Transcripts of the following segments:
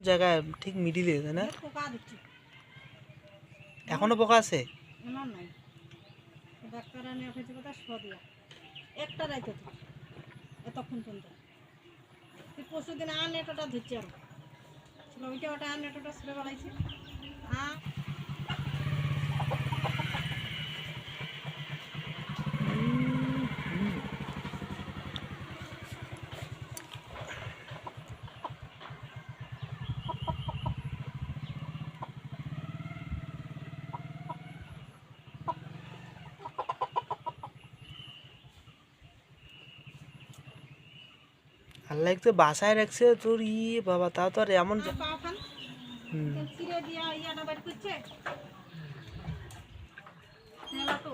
জায়গায় ঠিক মিডিলে তাই না? এখনও পোকা আছে? একটা রাইতে এতক্ষণ পর্যন্ত। পরশু দিন আর নেটোটা ধরছি আর। ওইটা ওটা আর নেটোটা ছেড়ে বেড়াইছে। হ্যাঁ আল্লাহ একটু বাসায় রাখছে তোর ইয়ে বাবা তাও তো আর এমন আর তো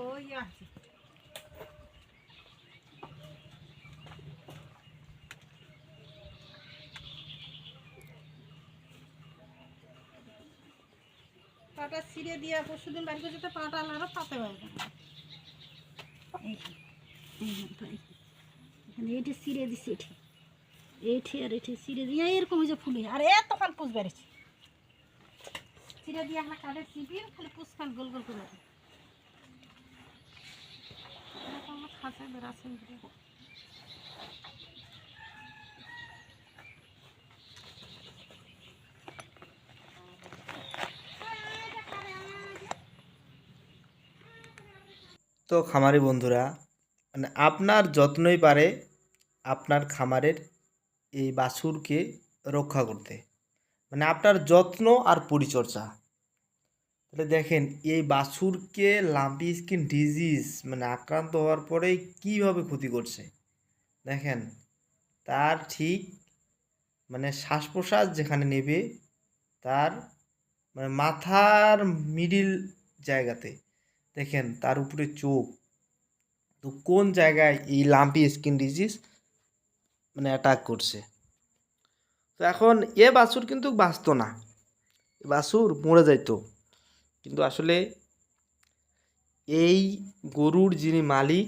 পাটা ছিঁড়ে দিয়া পরশু দিন বাড়ি করছে তো পাটা আরও পাতে পারবে এইটা ছিঁড়ে দিছে এটি এইটি আর এটি ছিঁড়ে দিয়ে এরকম যে ফুলে আর এতক্ষণ পুষ বেড়েছে ছিঁড়ে দিয়ে আমরা খালি পুষখান গোল গোল করে। তো খামারি বন্ধুরা মানে আপনার যত্নই পারে আপনার খামারের এই বাছুরকে রক্ষা করতে। মানে আপনার যত্ন আর পরিচর্যা। তাহলে দেখেন, এই বাছুরকে লাম্পি স্কিন ডিজিজ মানে আক্রান্ত হওয়ার পরে কীভাবে ক্ষতি করছে? দেখেন, তার ঠিক মানে শ্বাস প্রশ্বাস যেখানে নেবে, তার মানে মাথার মিডিল জায়গাতে। দেখেন, তার উপরে চোখ। তো কোন জায়গায় এই লাম্পি স্কিন ডিজিজ মানে অ্যাটাক করছে। তো এখন এ বাছুর কিন্তু বাঁচতো না। এ বাছুর মরে যাইতো। কিন্তু আসলে এই গরুর যিনি মালিক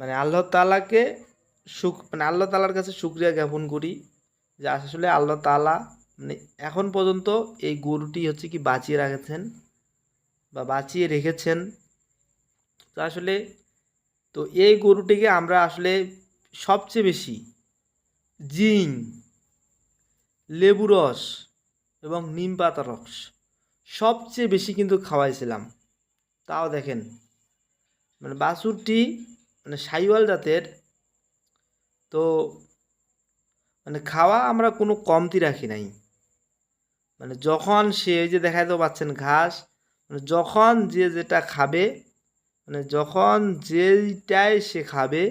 মানে আল্লাহ তালাকে সুখ মানে আল্লাহ তালার কাছে শুক্রিয়া জ্ঞাপন করি যে আসলে আল্লাহ তালা মানে এখন পর্যন্ত এই গরুটি হচ্ছে কি বাঁচিয়ে রাখেছেন বা বাঁচিয়ে রেখেছেন। তো আসলে তো এই গরুটিকে আমরা আসলে সবচেয়ে বেশি জিং লেবু রস এবং নিম পাতা রস সবচেয়ে বেশি কিন্তু খাওয়াইছিলাম। তাও দেখেন মানে বাছুরটি মানে সাইওয়াল জাতের, তো মানে খাওয়া আমরা কোনো কমতি রাখি নাই। মানে যখন সে ওই যে দেখাতে পাচ্ছেন ঘাস মানে যখন যে যেটা খাবে মানে যখন যেইটাই সে খাবে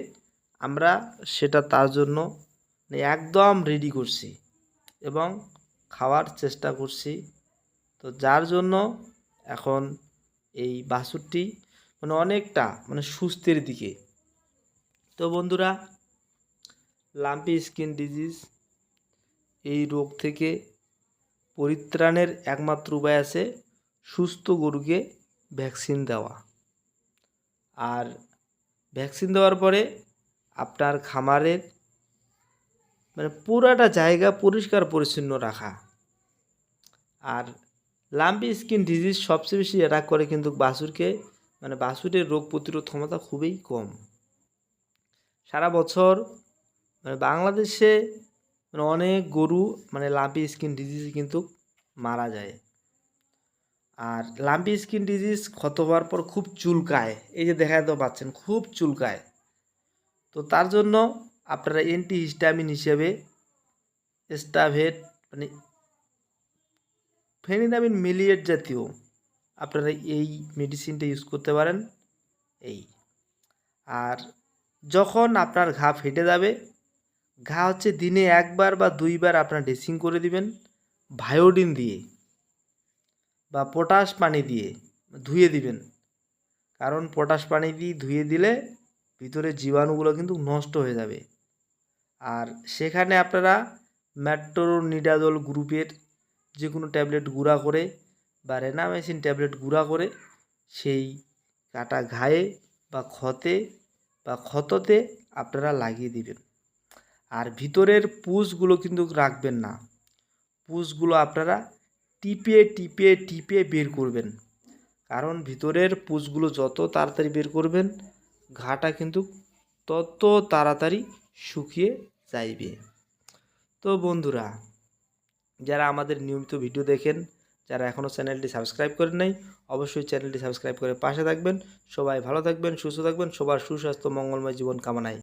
আমরা সেটা তার জন্য মানে একদম রেডি করছি এবং খাওয়ার চেষ্টা করছি। তো যার জন্য এখন এই বাছুরটি মানে অনেকটা মানে সুস্থের দিকে। তো বন্ধুরা, লাম্পি স্কিন ডিজিজ এই রোগ থেকে পরিত্রাণের একমাত্র উপায় আছে সুস্থ গরুকে ভ্যাকসিন দেওয়া। আর ভ্যাকসিন দেওয়ার পরে আপনার খামারের মানে পুরাটা জায়গা পরিষ্কার পরিচ্ছন্ন রাখা। আর লাম্পি স্কিন ডিজিজ সবচেয়ে বেশি অ্যাটাক করে কিন্তু বাছুরকে মানে বাছুরের রোগ প্রতিরোধ ক্ষমতা খুবই কম। সারা বছর মানে বাংলাদেশে মানে অনেক গরু মানে লাম্পি স্কিন ডিজিজ কিন্তু মারা যায়। আর লাম্পি স্কিন ডিজিজ ক্ষত হওয়ার পর খুব চুলকায়। এই যে দেখা তো পাচ্ছেন, খুব চুলকায়। তো তার জন্য আপনারা অ্যান্টি হিস্টামিন হিসেবে স্টাভেট মানে ফেনিনামিন মিলিয়েট জাতীয় আপনারা এই মেডিসিনটা ইউজ করতে পারেন। এই। আর যখন আপনার ঘা ফেটে যাবে, ঘা হচ্ছে দিনে একবার বা দুইবার আপনার ড্রেসিং করে দিবেন ভায়োডিন দিয়ে। বা পটাশ পানি দিয়ে ধুয়ে দিবেন। কারণ পটাশ পানি দিয়ে ধুয়ে দিলে ভিতরে জীবাণুগুলো কিন্তু নষ্ট হয়ে যাবে। আর সেখানে আপনারা ম্যাট্রোনিডাজল গ্রুপের যে কোনো ট্যাবলেট গুঁড়া করে বা রেনামেসিন ট্যাবলেট গুঁড়া করে সেই কাটা ঘায়ে বা ক্ষতে বা ক্ষততে আপনারা লাগিয়ে দিবেন। আর ভিতরের পুষগুলো কিন্তু রাখবেন না। পুষগুলো আপনারা টিপে টিপে টিপে বের করবেন। কারণ ভিতরের পুষগুলো যত তাড়াতাড়ি বের করবেন, ঘাটা কিন্তু তত তাড়াতাড়ি শুকিয়ে যাইবে। তো বন্ধুরা, যারা আমাদের নিয়মিত ভিডিও দেখেন, যারা এখনও চ্যানেলটি সাবস্ক্রাইব করেন নাই, অবশ্যই চ্যানেলটি সাবস্ক্রাইব করে পাশে থাকবেন। সবাই ভালো থাকবেন, সুস্থ থাকবেন, সবার সুস্বাস্থ্য, মঙ্গলময় জীবন কামনায়।